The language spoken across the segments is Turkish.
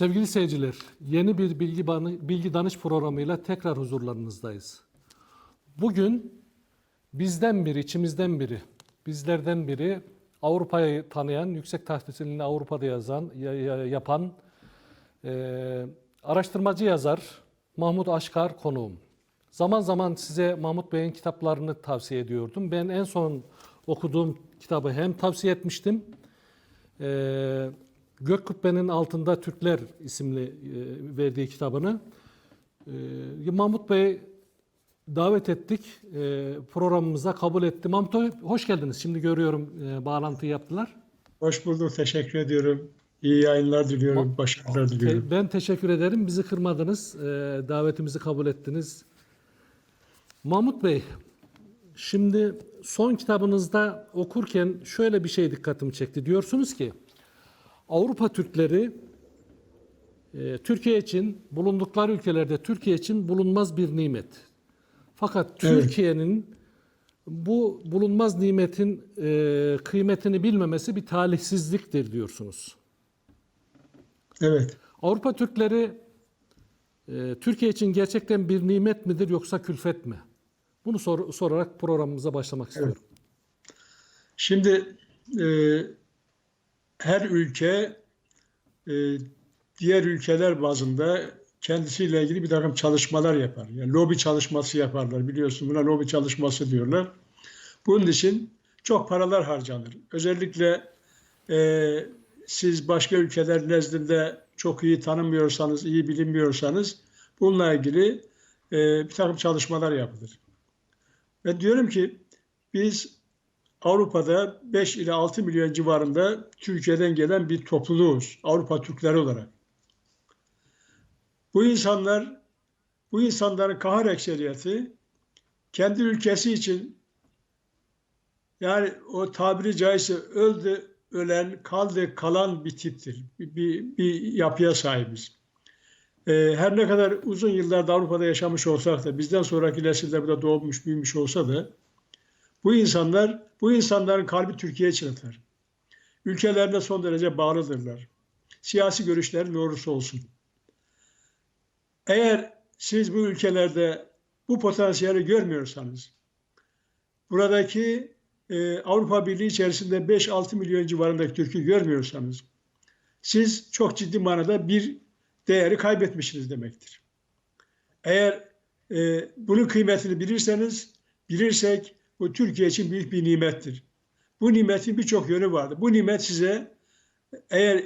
Sevgili seyirciler, yeni bir bilgi, bilgi danış programıyla tekrar huzurlarınızdayız. Bugün bizden biri, içimizden biri, bizlerden biri Avrupa'yı tanıyan, yüksek tahsilini Avrupa'da yazan, ya- ya- yapan eee, araştırmacı yazar Mahmut Aşkar konuğum. Zaman zaman size Mahmut Bey'in kitaplarını tavsiye ediyordum. Ben en son okuduğum kitabı hem tavsiye etmiştim, ee, Gök Kubbe'nin Altında Türkler isimli e, verdiği kitabını e, Mahmut Bey davet ettik. E, programımıza kabul etti. Mahmut Bey hoş geldiniz. Şimdi görüyorum e, bağlantı yaptılar. Hoş bulduk, teşekkür ediyorum. İyi yayınlar diliyorum, başarılar diliyorum. Ben teşekkür ederim. Bizi kırmadınız. e, davetimizi kabul ettiniz. Mahmut Bey, şimdi son kitabınızda okurken şöyle bir şey dikkatimi çekti. Diyorsunuz ki Avrupa Türkleri e, Türkiye için bulundukları ülkelerde Türkiye için bulunmaz bir nimet. Fakat Evet. Türkiye'nin bu bulunmaz nimetin e, kıymetini bilmemesi bir talihsizliktir diyorsunuz. Evet, Avrupa Türkleri e, Türkiye için gerçekten bir nimet midir yoksa külfet mi? Bunu sor- sorarak programımıza başlamak istiyorum. şimdi e, her ülke e, diğer ülkeler bazında kendisiyle ilgili bir takım çalışmalar yapar. Yani lobi çalışması yaparlar biliyorsun buna lobi çalışması diyorlar. Bunun için çok paralar harcanır. Özellikle e, siz başka ülkeler nezdinde çok iyi tanınmıyorsanız, iyi bilinmiyorsanız bununla ilgili e, bir takım çalışmalar yapılır. Ben diyorum ki biz Avrupa'da 5 ile 6 milyon civarında Türkiye'den gelen bir topluluğuz. Avrupa Türkleri olarak. Bu insanlar, bu insanların kahır ekseriyeti kendi ülkesi için yani o tabiri caizse öldü, ölen, kaldı, kalan bir tiptir. Bir, bir, bir yapıya sahibiz. Ee, her ne kadar uzun yıllarda Avrupa'da yaşamış olsak da bizden sonraki nesiller burada doğmuş, büyümüş olsa da bu insanlar, bu insanların kalbi Türkiye için atar. Ülkelerine son derece bağlıdırlar. Siyasi görüşleri ne olsun. Eğer siz bu ülkelerde bu potansiyeli görmüyorsanız, buradaki e, Avrupa Birliği içerisinde 5-6 milyon civarındaki Türk'ü görmüyorsanız, siz çok ciddi manada bir değeri kaybetmişsiniz demektir. Eğer e, bunun kıymetini bilirseniz, bilirsek bu Türkiye için büyük bir nimettir. Bu nimetin birçok yönü vardır. Bu nimet size eğer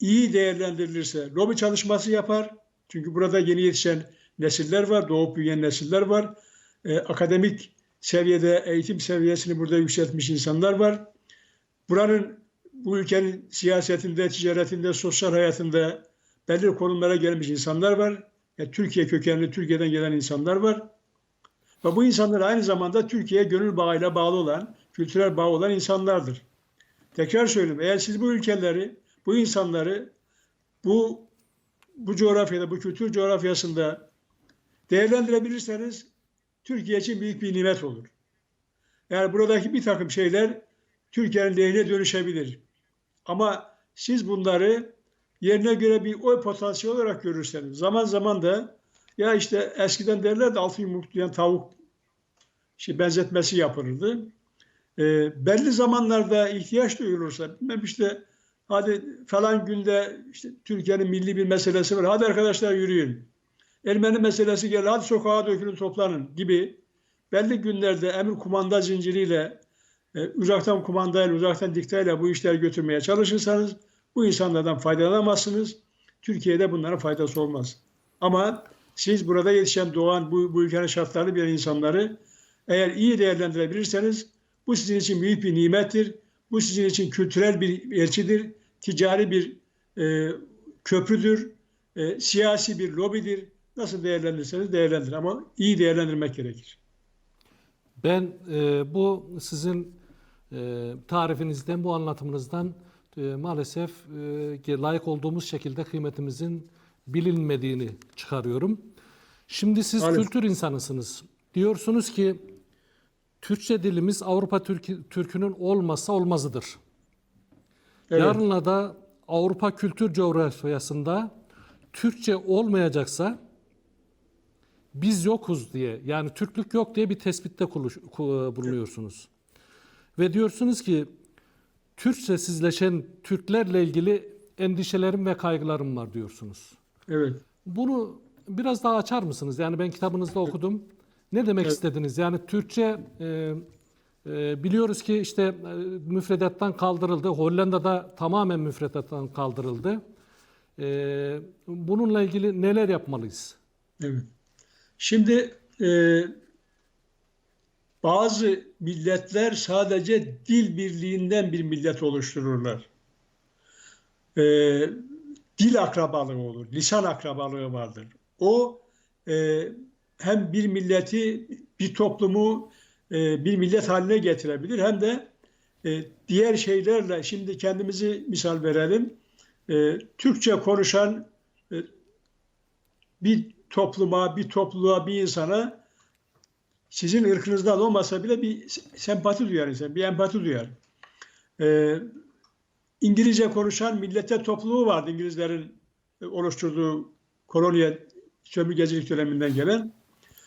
iyi değerlendirilirse lobi çalışması yapar. Çünkü burada yeni yetişen nesiller var, doğup büyüyen nesiller var. E, akademik seviyede eğitim seviyesini burada yükseltmiş insanlar var. Buranın, bu ülkenin siyasetinde, ticaretinde, sosyal hayatında belli konumlara gelmiş insanlar var. Yani Türkiye kökenli, Türkiye'den gelen insanlar var. Ve bu insanlar aynı zamanda Türkiye'ye gönül bağıyla bağlı olan, kültürel bağ olan insanlardır. Tekrar söyleyeyim, eğer siz bu ülkeleri, bu insanları bu bu coğrafyada, bu kültür coğrafyasında değerlendirebilirseniz Türkiye için büyük bir nimet olur. Yani buradaki bir takım şeyler Türkiye'nin lehine dönüşebilir. Ama siz bunları yerine göre bir oy potansiyeli olarak görürseniz, zaman zaman da ya işte eskiden derler de altın yumurtlayan tavuk şey benzetmesi yapılırdı. Ee, belli zamanlarda ihtiyaç duyulursa, işte hadi falan günde işte Türkiye'nin milli bir meselesi var. Hadi arkadaşlar yürüyün. Ermeni meselesi geldi. Hadi sokağa dökülün toplanın gibi belli günlerde emir kumanda zinciriyle e, uzaktan kumandayla, uzaktan diktayla bu işleri götürmeye çalışırsanız bu insanlardan faydalanamazsınız. Türkiye'de bunların faydası olmaz. Ama siz burada yetişen doğan bu, bu ülkenin şartlarını bilen insanları eğer iyi değerlendirebilirseniz bu sizin için büyük bir nimettir. Bu sizin için kültürel bir elçidir. Ticari bir e, köprüdür. E, siyasi bir lobidir. Nasıl değerlendirirseniz değerlendirin ama iyi değerlendirmek gerekir. Ben e, bu sizin e, tarifinizden, bu anlatımınızdan e, maalesef e, layık olduğumuz şekilde kıymetimizin bilinmediğini çıkarıyorum. Şimdi siz Maalesef. kültür insanısınız. Diyorsunuz ki Türkçe dilimiz Avrupa Türkü, Türkünün olmazsa olmazıdır. Evet. Yarınla da Avrupa kültür coğrafyasında Türkçe olmayacaksa biz yokuz diye yani Türklük yok diye bir tespitte ku- bulunuyorsunuz. Ve diyorsunuz ki Türkçesizleşen Türklerle ilgili endişelerim ve kaygılarım var diyorsunuz. Evet. Bunu biraz daha açar mısınız? Yani ben kitabınızda okudum. Ne demek Evet. istediniz? Yani Türkçe e, e, biliyoruz ki işte e, müfredattan kaldırıldı. Hollanda'da tamamen müfredattan kaldırıldı. E, bununla ilgili neler yapmalıyız? Evet. Şimdi e, bazı milletler sadece dil birliğinden bir millet oluştururlar. E, dil akrabalığı olur, lisan akrabalığı vardır. O e, hem bir milleti, bir toplumu e, bir millet haline getirebilir hem de e, diğer şeylerle şimdi kendimizi misal verelim. E, Türkçe konuşan e, bir topluma, bir topluluğa, bir insana sizin ırkınızdan olmasa bile bir sempati duyar insan, bir empati duyar. Ee, İngilizce konuşan millete topluluğu vardı İngilizlerin oluşturduğu koloniye sömürgecilik döneminden gelen.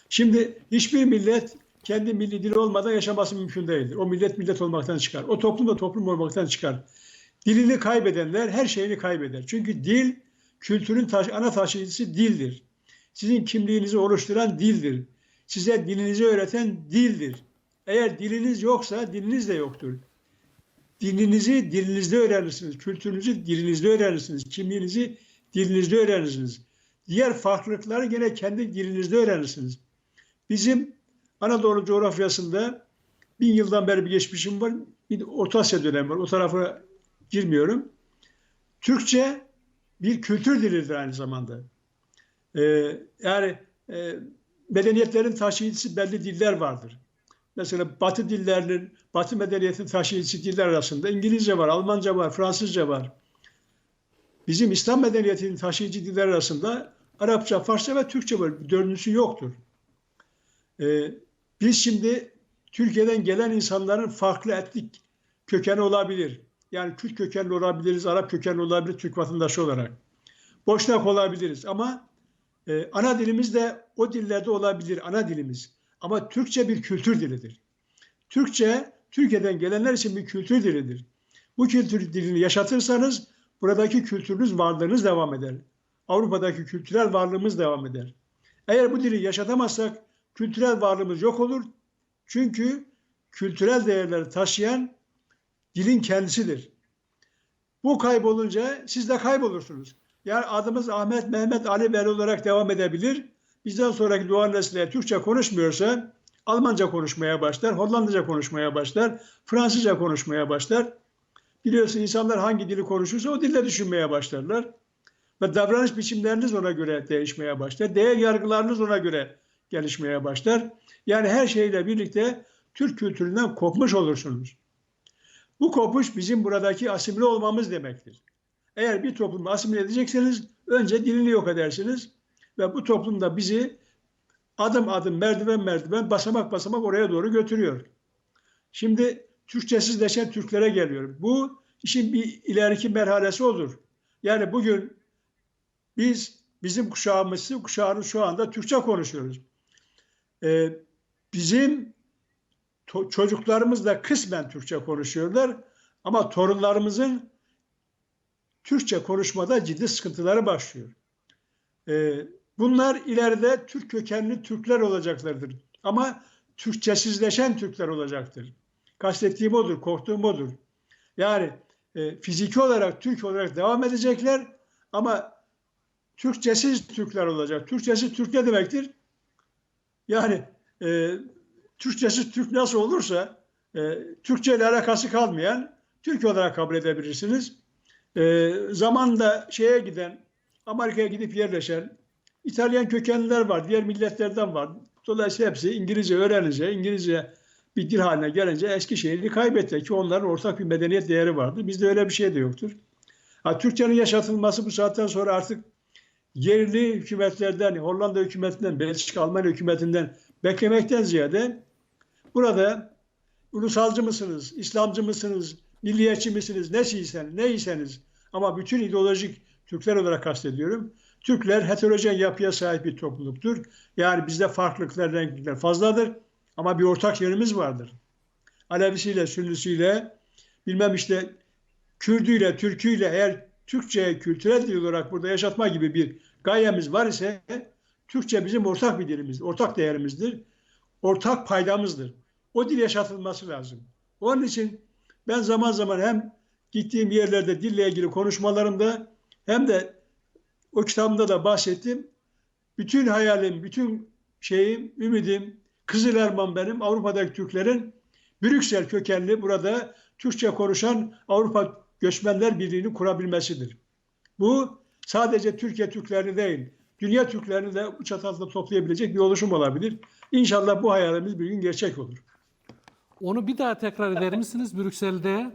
Şimdi hiçbir millet kendi milli dili olmadan yaşaması mümkün değildir. O millet millet olmaktan çıkar. O toplum da toplum olmaktan çıkar. Dilini kaybedenler her şeyini kaybeder. Çünkü dil kültürün taş, ana taşıyıcısı dildir. Sizin kimliğinizi oluşturan dildir. Size dilinizi öğreten dildir. Eğer diliniz yoksa diliniz de yoktur. Dilinizi dilinizde öğrenirsiniz. Kültürünüzü dilinizde öğrenirsiniz. Kimliğinizi dilinizde öğrenirsiniz. Diğer farklılıkları gene kendi dilinizde öğrenirsiniz. Bizim Anadolu coğrafyasında bin yıldan beri bir geçmişim var. Bir Orta Asya dönemi var. O tarafa girmiyorum. Türkçe bir kültür dilidir aynı zamanda. Ee, yani e, medeniyetlerin taşıyıcısı belli diller vardır. Mesela Batı dillerinin, Batı medeniyetinin taşıyıcısı diller arasında İngilizce var, Almanca var, Fransızca var. Bizim İslam medeniyetinin taşıyıcı diller arasında Arapça, Farsça ve Türkçe var. Dördüncüsü yoktur. Ee, biz şimdi Türkiye'den gelen insanların farklı etnik kökeni olabilir. Yani Kürt kökenli olabiliriz, Arap kökenli olabilir Türk vatandaşı olarak. Boşnak olabiliriz ama e, ana dilimiz de o dillerde olabilir, ana dilimiz. Ama Türkçe bir kültür dilidir. Türkçe, Türkiye'den gelenler için bir kültür dilidir. Bu kültür dilini yaşatırsanız buradaki kültürünüz, varlığınız devam eder. Avrupa'daki kültürel varlığımız devam eder. Eğer bu dili yaşatamazsak kültürel varlığımız yok olur. Çünkü kültürel değerleri taşıyan dilin kendisidir. Bu kaybolunca siz de kaybolursunuz. Yani adımız Ahmet, Mehmet, Ali, Veli olarak devam edebilir. Bizden sonraki doğan nesiller Türkçe konuşmuyorsa Almanca konuşmaya başlar, Hollandaca konuşmaya başlar, Fransızca konuşmaya başlar. Biliyorsun insanlar hangi dili konuşursa o dille düşünmeye başlarlar. Ve davranış biçimleriniz ona göre değişmeye başlar. Değer yargılarınız ona göre gelişmeye başlar. Yani her şeyle birlikte Türk kültüründen kopmuş olursunuz. Bu kopuş bizim buradaki asimile olmamız demektir. Eğer bir toplumu asimile edecekseniz önce dilini yok edersiniz ve bu toplumda bizi adım adım merdiven merdiven basamak basamak oraya doğru götürüyor. Şimdi Türkçesizleşen Türklere geliyorum. Bu işin bir ileriki merhalesi olur. Yani bugün biz bizim kuşağımız, kuşağının şu anda Türkçe konuşuyoruz. Ee, bizim çocuklarımız da kısmen Türkçe konuşuyorlar ama torunlarımızın Türkçe konuşmada ciddi sıkıntıları başlıyor. Ee, bunlar ileride Türk kökenli Türkler olacaklardır. Ama Türkçesizleşen Türkler olacaktır. Kastettiğim odur, korktuğum odur. Yani e, fiziki olarak Türk olarak devam edecekler ama Türkçesiz Türkler olacak. Türkçesiz Türk ne demektir? Yani e, Türkçesiz Türk nasıl olursa e, Türkçe ile alakası kalmayan Türk olarak kabul edebilirsiniz. E, zamanla şeye giden, Amerika'ya gidip yerleşen İtalyan kökenliler var, diğer milletlerden var. Dolayısıyla hepsi İngilizce öğrenince, İngilizce bir dil haline gelince eski şeyini kaybetti ki onların ortak bir medeniyet değeri vardı. Bizde öyle bir şey de yoktur. Ha, Türkçenin yaşatılması bu saatten sonra artık yerli hükümetlerden, Hollanda hükümetinden, Belçika, Almanya hükümetinden beklemekten ziyade burada ulusalcı mısınız, İslamcı mısınız, milliyetçi misiniz, nesiyseniz, neyseniz ama bütün ideolojik Türkler olarak kastediyorum. Türkler heterojen yapıya sahip bir topluluktur. Yani bizde farklılıklar, renklilikler fazladır ama bir ortak yönümüz vardır. Alevisiyle, Sünnisiyle, bilmem işte Kürdüyle, Türküyle eğer Türkçe'ye kültürel dil olarak burada yaşatma gibi bir gayemiz var ise Türkçe bizim ortak bir dilimiz, ortak değerimizdir, ortak paydamızdır. O dil yaşatılması lazım. Onun için ben zaman zaman hem gittiğim yerlerde dille ilgili konuşmalarımda hem de o kitabımda da bahsettim. Bütün hayalim, bütün şeyim, ümidim, Kızılerman benim Avrupa'daki Türklerin Brüksel kökenli burada Türkçe konuşan Avrupa Göçmenler Birliği'ni kurabilmesidir. Bu sadece Türkiye Türklerini değil, dünya Türklerini de bu çatı altında toplayabilecek bir oluşum olabilir. İnşallah bu hayalimiz bir gün gerçek olur. Onu bir daha tekrar eder misiniz Brüksel'de?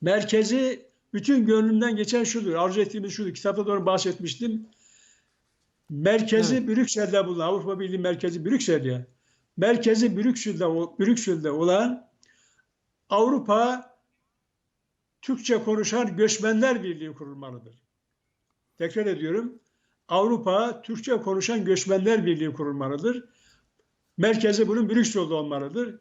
Merkezi bütün gönlümden geçen şudur. Arzu ettiğimiz şudur. Kitapta doğru bahsetmiştim. Merkezi Evet. Brüksel'de bulunan Avrupa Birliği merkezi Brüksel ya. Merkezi Brüksel'de, Brüksel'de olan Avrupa Türkçe konuşan göçmenler birliği kurulmalıdır. Tekrar ediyorum. Avrupa Türkçe konuşan göçmenler birliği kurulmalıdır. Merkezi bunun Brüksel'de olmalıdır.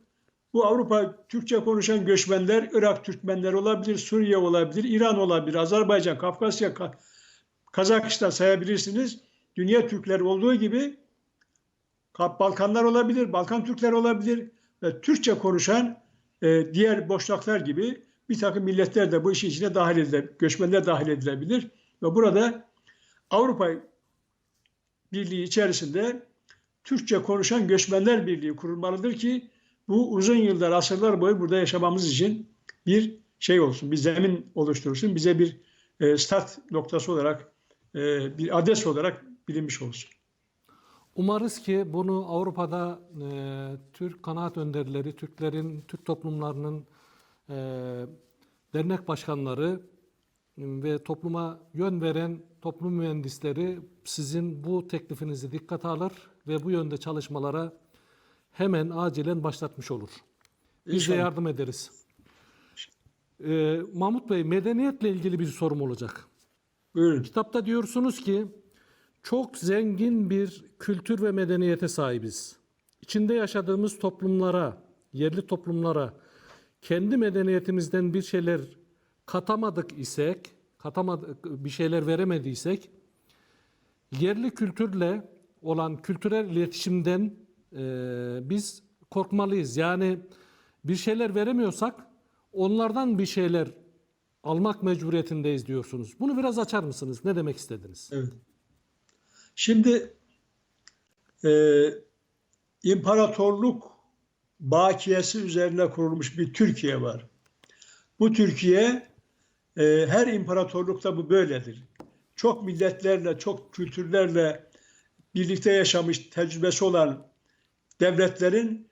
Bu Avrupa Türkçe konuşan göçmenler Irak Türkmenler olabilir, Suriye olabilir, İran olabilir, Azerbaycan, Kafkasya, Ka- Kazakistan sayabilirsiniz. Dünya Türkleri olduğu gibi Ka- Balkanlar olabilir, Balkan Türkler olabilir ve Türkçe konuşan e, diğer boşlaklar gibi bir takım milletler de bu işin içine dahil edilebilir, göçmenler dahil edilebilir ve burada Avrupa Birliği içerisinde Türkçe konuşan göçmenler birliği kurulmalıdır ki bu uzun yıllar, asırlar boyu burada yaşamamız için bir şey olsun, bir zemin oluştursun, bize bir e, start noktası olarak, e, bir adres olarak bilinmiş olsun. Umarız ki bunu Avrupa'da e, Türk kanaat önderleri, Türklerin, Türk toplumlarının e, dernek başkanları ve topluma yön veren toplum mühendisleri sizin bu teklifinizi dikkate alır ve bu yönde çalışmalara hemen acilen başlatmış olur. Biz de yardım ederiz. E, Mahmut Bey, medeniyetle ilgili bir sorum olacak. Buyurun. Kitapta diyorsunuz ki çok zengin bir kültür ve medeniyete sahibiz. İçinde yaşadığımız toplumlara, yerli toplumlara kendi medeniyetimizden bir şeyler katamadık isek, katamadık bir şeyler veremediysek yerli kültürle olan kültürel iletişimden e, biz korkmalıyız. Yani bir şeyler veremiyorsak onlardan bir şeyler almak mecburiyetindeyiz diyorsunuz. Bunu biraz açar mısınız? Ne demek istediniz? Evet. Şimdi e, imparatorluk bakiyesi üzerine kurulmuş bir Türkiye var. Bu Türkiye e, her imparatorlukta bu böyledir. Çok milletlerle, çok kültürlerle birlikte yaşamış, tecrübesi olan devletlerin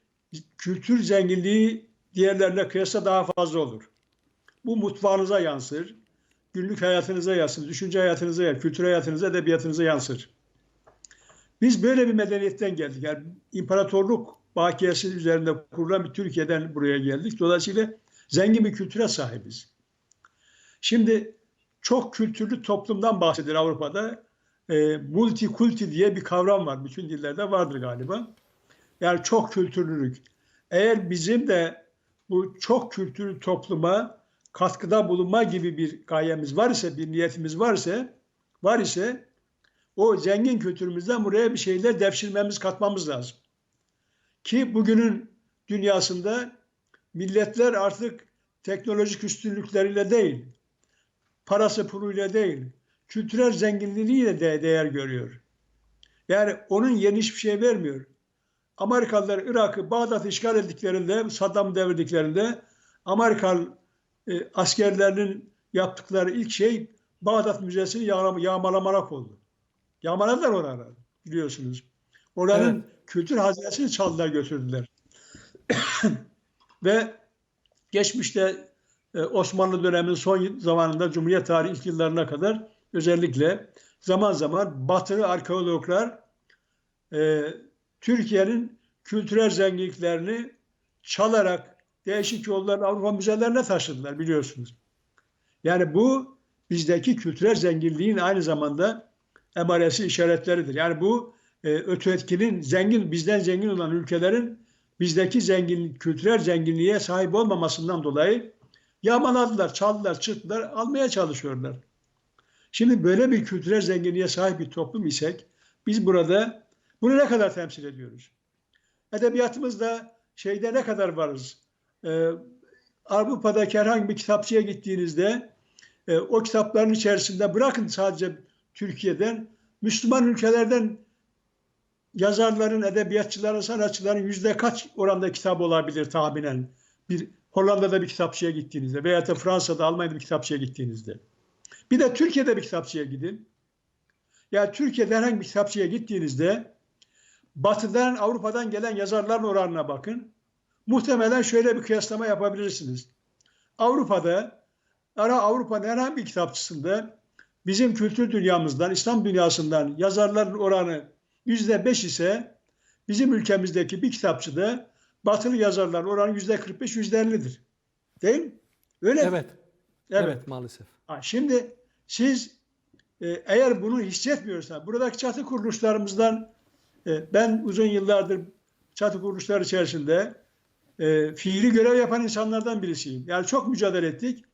kültür zenginliği diğerlerine kıyasla daha fazla olur. Bu mutfağınıza yansır, günlük hayatınıza yansır, düşünce hayatınıza yansır, kültür hayatınıza, edebiyatınıza yansır. Biz böyle bir medeniyetten geldik. Yani imparatorluk bakiyesi üzerinde kurulan bir Türkiye'den buraya geldik. Dolayısıyla zengin bir kültüre sahibiz. Şimdi çok kültürlü toplumdan bahsedilir Avrupa'da. E, multikulti diye bir kavram var. Bütün dillerde vardır galiba. Yani çok kültürlülük. Eğer bizim de bu çok kültürlü topluma katkıda bulunma gibi bir gayemiz var ise, bir niyetimiz var ise, var ise o zengin kültürümüzden buraya bir şeyler devşirmemiz, katmamız lazım. Ki bugünün dünyasında milletler artık teknolojik üstünlükleriyle değil, parası puluyla değil, kültürel zenginliğiyle de değer görüyor. Yani onun yeni hiçbir şey vermiyor. Amerikalılar Irak'ı, Bağdat'ı işgal ettiklerinde, Saddam'ı devirdiklerinde Amerikan e, askerlerinin yaptıkları ilk şey Bağdat Müzesi'ni yağma, yağmalamarak oldu. Yağmaladılar oraları biliyorsunuz. Oranın Evet. kültür hazinesini çaldılar götürdüler. Ve geçmişte e, Osmanlı döneminin son zamanında Cumhuriyet tarihi ilk yıllarına kadar özellikle zaman zaman batılı arkeologlar e, Türkiye'nin kültürel zenginliklerini çalarak değişik yollarla Avrupa müzelerine taşıdılar biliyorsunuz. Yani bu bizdeki kültürel zenginliğin aynı zamanda emaresi işaretleridir. Yani bu e, ötetkinin zengin, bizden zengin olan ülkelerin bizdeki zengin, kültürel zenginliğe sahip olmamasından dolayı yağmaladılar, çaldılar, çırptılar, almaya çalışıyorlar. Şimdi böyle bir kültürel zenginliğe sahip bir toplum isek biz burada bunu ne kadar temsil ediyoruz? Edebiyatımızda şeyde ne kadar varız? Ee, Avrupa'daki herhangi bir kitapçıya gittiğinizde e, o kitapların içerisinde bırakın sadece Türkiye'den Müslüman ülkelerden yazarların, edebiyatçıların, sanatçıların yüzde kaç oranda kitap olabilir tahminen? Bir Hollanda'da bir kitapçıya gittiğinizde veya da Fransa'da, Almanya'da bir kitapçıya gittiğinizde. Bir de Türkiye'de bir kitapçıya gidin. Ya Türkiye'de herhangi bir kitapçıya gittiğinizde Batı'dan, Avrupa'dan gelen yazarların oranına bakın. Muhtemelen şöyle bir kıyaslama yapabilirsiniz. Avrupa'da, ara Avrupa'nın herhangi bir kitapçısında bizim kültür dünyamızdan, İslam dünyasından yazarların oranı yüzde beş ise bizim ülkemizdeki bir kitapçıda batılı yazarların oranı yüzde 45, yüzde 50'dir. Değil mi? Öyle mi? Evet. Evet, maalesef. Ha, şimdi siz e, eğer bunu hissetmiyorsanız, buradaki çatı kuruluşlarımızdan ben uzun yıllardır çatı kuruluşlar içerisinde e, fiili görev yapan insanlardan birisiyim. Yani çok mücadele ettik.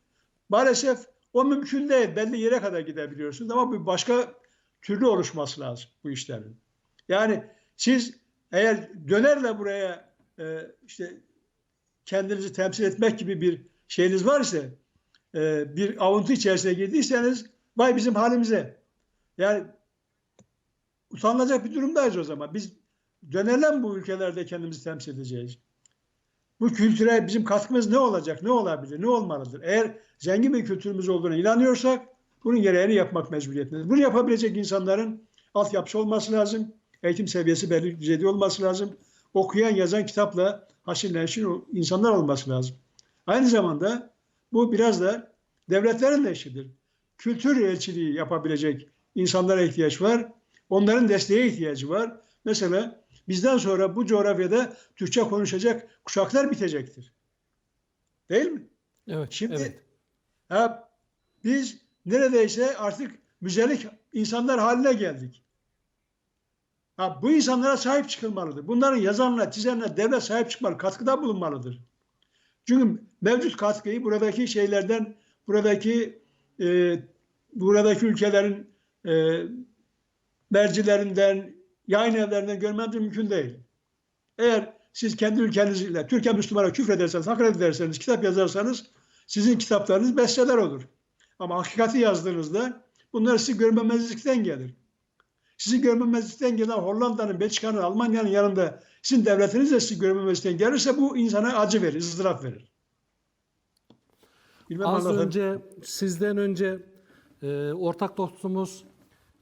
Maalesef o mümkün değil. Belli yere kadar gidebiliyorsunuz ama bir başka türlü oluşması lazım bu işlerin. Yani siz eğer dönerle buraya e, işte kendinizi temsil etmek gibi bir şeyiniz var ise e, bir avuntu içerisine girdiyseniz vay bizim halimize. Yani utanılacak bir durumdayız o zaman. Biz dönelim bu ülkelerde kendimizi temsil edeceğiz. Bu kültüre bizim katkımız ne olacak, ne olabilir, ne olmalıdır? Eğer zengin bir kültürümüz olduğuna inanıyorsak bunun gereğini yapmak mecburiyetindeyiz. Bunu yapabilecek insanların altyapısı olması lazım. Eğitim seviyesi belli düzeyde olması lazım. Okuyan, yazan kitapla haşir neşir insanlar olması lazım. Aynı zamanda bu biraz da devletlerin de işidir. Kültür elçiliği yapabilecek insanlara ihtiyaç var. Onların desteğe ihtiyacı var. Mesela bizden sonra bu coğrafyada Türkçe konuşacak kuşaklar bitecektir. Değil mi? Evet. Şimdi evet. ha, biz neredeyse artık müzelik insanlar haline geldik. Ha, bu insanlara sahip çıkılmalıdır. Bunların yazarına, çizerine devlet sahip çıkmalı, katkıda bulunmalıdır. Çünkü mevcut katkıyı buradaki şeylerden, buradaki e, buradaki ülkelerin e, mercilerinden, yayın evlerinden görmemiz mümkün değil. Eğer siz kendi ülkenizle Türkiye Müslümana küfrederseniz, hakaret ederseniz, kitap yazarsanız sizin kitaplarınız bestseller olur. Ama hakikati yazdığınızda bunlar sizi görmemezlikten gelir. Sizi görmemezlikten gelen Hollanda'nın, Belçika'nın, Almanya'nın yanında sizin devletiniz de sizi görmemezlikten gelirse bu insana acı verir, ızdırap verir. Bilmem Az anlatabil- önce sizden önce e, ortak dostumuz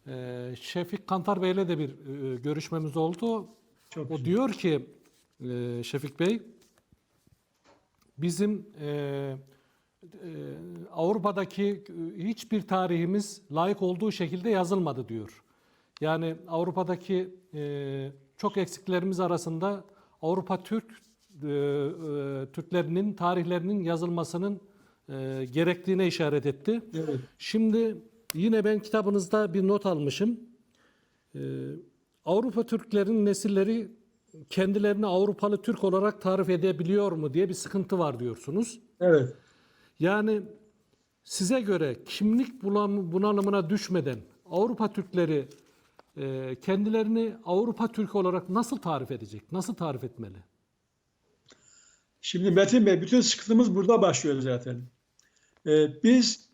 e, Şefik Kantar Bey'le de bir e, görüşmemiz oldu. Çok o güzel. diyor ki e, Şefik Bey bizim e, e, Avrupa'daki hiçbir tarihimiz layık olduğu şekilde yazılmadı diyor. Yani Avrupa'daki e, çok eksiklerimiz arasında Avrupa Türk e, e, Türklerinin tarihlerinin yazılmasının e, gerektiğine işaret etti. Evet. Şimdi yine ben kitabınızda bir not almışım. Ee, Avrupa Türklerin nesilleri kendilerini Avrupalı Türk olarak tarif edebiliyor mu diye bir sıkıntı var diyorsunuz. Evet. Yani size göre kimlik bunalımına düşmeden Avrupa Türkleri e, kendilerini Avrupa Türk olarak nasıl tarif edecek? Nasıl tarif etmeli? Şimdi Metin Bey bütün sıkıntımız burada başlıyor zaten. Ee, biz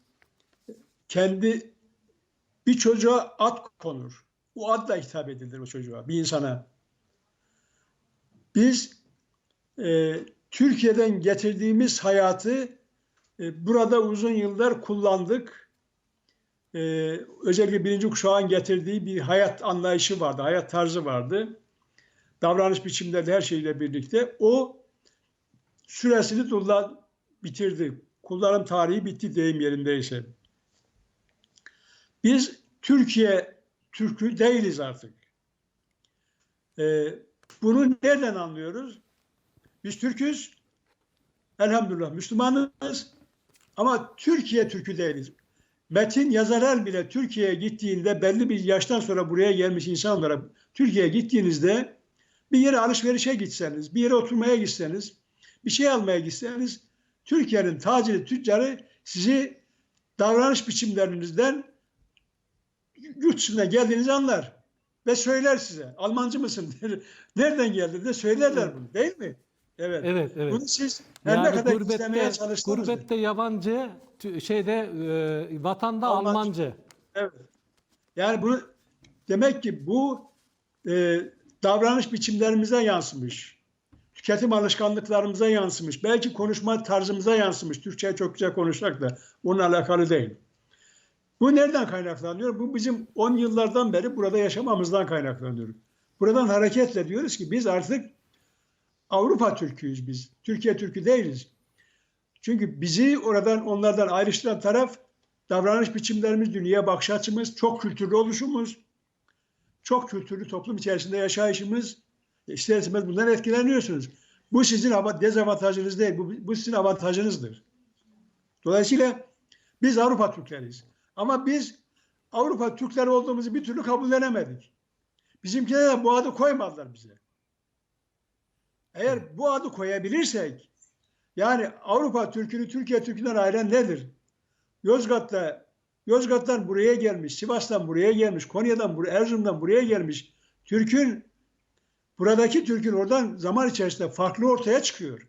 kendi bir çocuğa ad konur. O adla hitap edilir o çocuğa, bir insana. Biz e, Türkiye'den getirdiğimiz hayatı e, burada uzun yıllar kullandık. E, özellikle birinci kuşağın getirdiği bir hayat anlayışı vardı, hayat tarzı vardı. Davranış biçimleri her şeyle birlikte. O süresini kullan bitirdi. Kullanım tarihi bitti deyim yerindeyse. Biz Türkiye Türk'ü değiliz artık. Ee, bunu nereden anlıyoruz? Biz Türk'üz. Elhamdülillah Müslümanız. Ama Türkiye Türk'ü değiliz. Metin yazarlar bile Türkiye'ye gittiğinde belli bir yaştan sonra buraya gelmiş insan olarak Türkiye'ye gittiğinizde bir yere alışverişe gitseniz, bir yere oturmaya gitseniz, bir şey almaya gitseniz Türkiye'nin taciri tüccarı sizi davranış biçimlerinizden yurt dışına geldiğinizi anlar ve söyler size. Almancı mısın? Nereden geldin de söylerler bunu değil mi? Evet. Evet, evet. Bunu siz her Yani ne kadar gurbette, çalıştınız. gurbette yabancı, şeyde e, vatanda Almancı. Almancı. Evet. Yani bunu demek ki bu e, davranış biçimlerimize yansımış. Tüketim alışkanlıklarımıza yansımış. Belki konuşma tarzımıza yansımış. Türkçe çok güzel konuşsak da onunla alakalı değil. Bu nereden kaynaklanıyor? Bu bizim 10 yıllardan beri burada yaşamamızdan kaynaklanıyor. Buradan hareketle diyoruz ki biz artık Avrupa Türküyüz biz. Türkiye Türkü değiliz. Çünkü bizi oradan onlardan ayrıştıran taraf davranış biçimlerimiz, dünya bakış açımız, çok kültürlü oluşumuz, çok kültürlü toplum içerisinde yaşayışımız. İster istemez bundan etkileniyorsunuz. Bu sizin ava- dezavantajınız değil, bu, bu sizin avantajınızdır. Dolayısıyla biz Avrupa Türkleriyiz. Ama biz Avrupa Türkleri olduğumuzu bir türlü kabullenemedik. Bizimkiler de bu adı koymadılar bize. Eğer bu adı koyabilirsek, yani Avrupa Türk'ünü Türkiye Türk'ünden ayıran nedir? Yozgat'ta Yozgat'tan buraya gelmiş, Sivas'tan buraya gelmiş, Konya'dan Erzurum'dan buraya gelmiş. Türk'ün buradaki Türk'ün oradan zaman içerisinde farklı ortaya çıkıyor.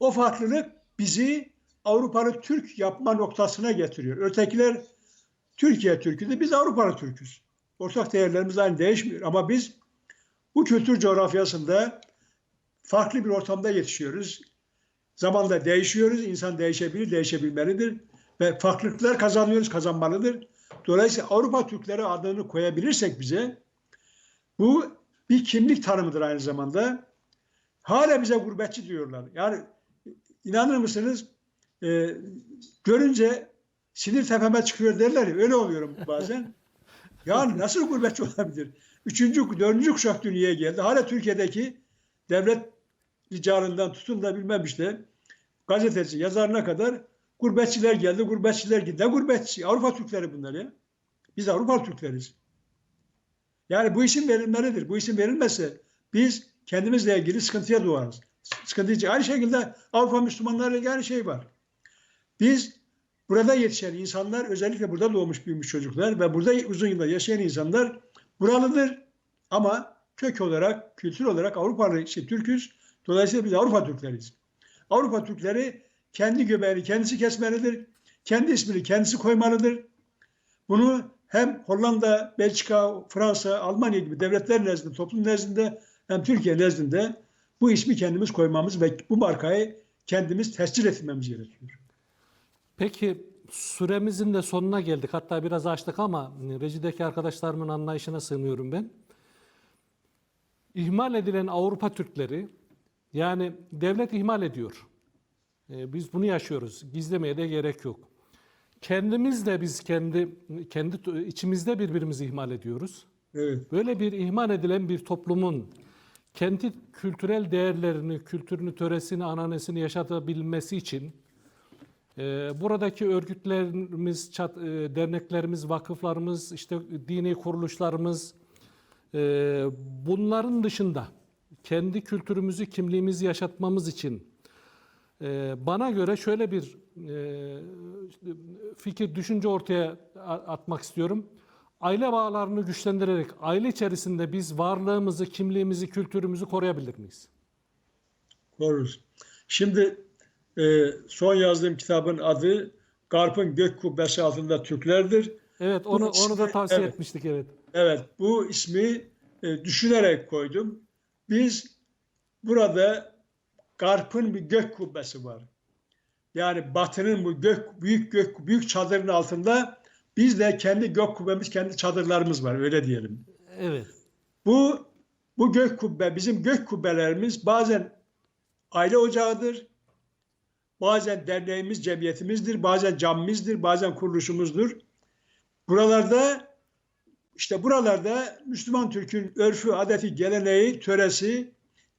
O farklılık bizi Avrupalı Türk yapma noktasına getiriyor. Ötekiler Türkiye Türk'ü biz Avrupalı Türk'üz. Ortak değerlerimiz aynı değişmiyor ama biz bu kültür coğrafyasında farklı bir ortamda yetişiyoruz. Zamanla değişiyoruz. İnsan değişebilir, değişebilmelidir. Ve farklılıklar kazanıyoruz, kazanmalıdır. Dolayısıyla Avrupa Türkleri adını koyabilirsek bize bu bir kimlik tanımıdır aynı zamanda. Hala bize gurbetçi diyorlar. Yani inanır mısınız e, görünce sinir tepeme çıkıyor derler ya öyle oluyorum bazen. Yani nasıl gurbetçi olabilir? Üçüncü, dördüncü kuşak dünyaya geldi. Hala Türkiye'deki devlet ricalından tutun da bilmem işte gazeteci, yazarına kadar gurbetçiler geldi, gurbetçiler gitti. Ne gurbetçi? Avrupa Türkleri bunlar ya. Biz Avrupa Türkleriz. Yani bu isim verilmelidir. Bu isim verilmezse biz kendimizle ilgili sıkıntıya doğarız. Sıkıntı Aynı şekilde Avrupa Müslümanlarla ilgili aynı şey var. Biz burada yetişen insanlar, özellikle burada doğmuş büyümüş çocuklar ve burada uzun yıllar yaşayan insanlar buralıdır. Ama kök olarak, kültür olarak Avrupalı, işte Türküz. Dolayısıyla biz Avrupa Türkleriyiz. Avrupa Türkleri kendi göbeğini kendisi kesmelidir. Kendi ismini kendisi koymalıdır. Bunu hem Hollanda, Belçika, Fransa, Almanya gibi devletler nezdinde, toplum nezdinde hem Türkiye nezdinde bu ismi kendimiz koymamız ve bu markayı kendimiz tescil etmemiz gerekiyor. Peki süremizin de sonuna geldik. Hatta biraz açtık ama rejideki arkadaşlarımın anlayışına sığınıyorum ben. İhmal edilen Avrupa Türkleri yani devlet ihmal ediyor. Ee, Biz bunu yaşıyoruz. Gizlemeye de gerek yok. Kendimiz de biz kendi kendi içimizde birbirimizi ihmal ediyoruz. Evet. Böyle bir ihmal edilen bir toplumun kendi kültürel değerlerini, kültürünü, töresini, ananesini yaşatabilmesi için buradaki örgütlerimiz, çat- e, derneklerimiz, vakıflarımız, işte dini kuruluşlarımız e, bunların dışında kendi kültürümüzü, kimliğimizi yaşatmamız için e, bana göre şöyle bir fikir, düşünce ortaya atmak istiyorum. Aile bağlarını güçlendirerek aile içerisinde biz varlığımızı, kimliğimizi, kültürümüzü koruyabilir miyiz? Koruruz. Şimdi e, son yazdığım kitabın adı Garp'ın Gök Kubbesi altında Türklerdir. Evet, onu Bu onu da ismi- tavsiye evet. etmiştik evet. Evet, bu ismi e, düşünerek koydum. Biz burada Garp'ın bir gök kubbesi var. Yani Batı'nın bu gök büyük gök büyük çadırın altında biz de kendi gök kubbemiz, kendi çadırlarımız var öyle diyelim. Evet. Bu bu gök kubbe bizim gök kubbelerimiz bazen aile ocağıdır. Bazen derneğimiz, cemiyetimizdir, bazen camimizdir, bazen kuruluşumuzdur. Buralarda işte buralarda Müslüman Türk'ün örfü, adeti, geleneği, töresi,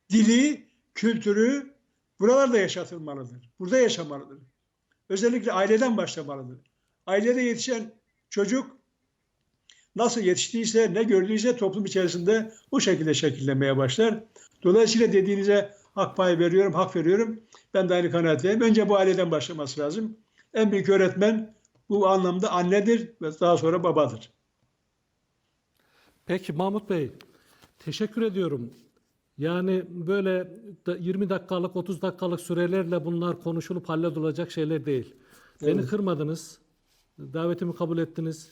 dili, kültürü buralarda yaşatılmalıdır. Burada yaşamalıdır. Özellikle aileden başlamalıdır. ailede yetişen çocuk nasıl yetiştiyse, ne gördüyse toplum içerisinde o şekilde şekillenmeye başlar. Dolayısıyla dediğinize hak payı veriyorum, hak veriyorum. Ben de aynı kanaatteyim. Önce bu aileden başlaması lazım. En büyük öğretmen bu anlamda annedir ve daha sonra babadır. Peki Mahmut Bey, teşekkür ediyorum. Yani böyle da- 20 dakikalık, 30 dakikalık sürelerle bunlar konuşulup hallolacak şeyler değil. Beni Evet. kırmadınız, davetimi kabul ettiniz.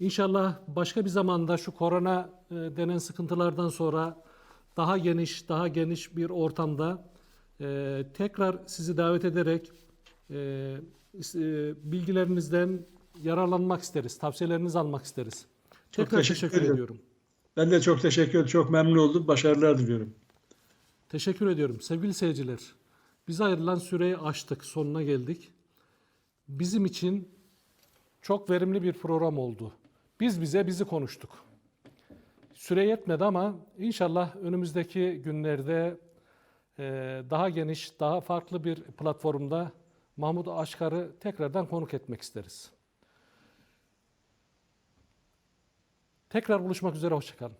İnşallah başka bir zamanda şu korona e, denen sıkıntılardan sonra daha geniş, daha geniş bir ortamda e, tekrar sizi davet ederek e, e, bilgilerinizden yararlanmak isteriz, tavsiyelerinizi almak isteriz. Çok Tekrar teşekkür teşekkür ederim. ediyorum. Ben de çok teşekkür ederim. Çok memnun oldum. Başarılar diliyorum. Teşekkür ediyorum. Sevgili seyirciler, bize ayrılan süreyi aştık, sonuna geldik. Bizim için çok verimli bir program oldu. Biz bize bizi konuştuk. Süre yetmedi ama inşallah önümüzdeki günlerde e, daha geniş, daha farklı bir platformda Mahmut Aşkar'ı tekrardan konuk etmek isteriz. Tekrar buluşmak üzere, hoşçakalın.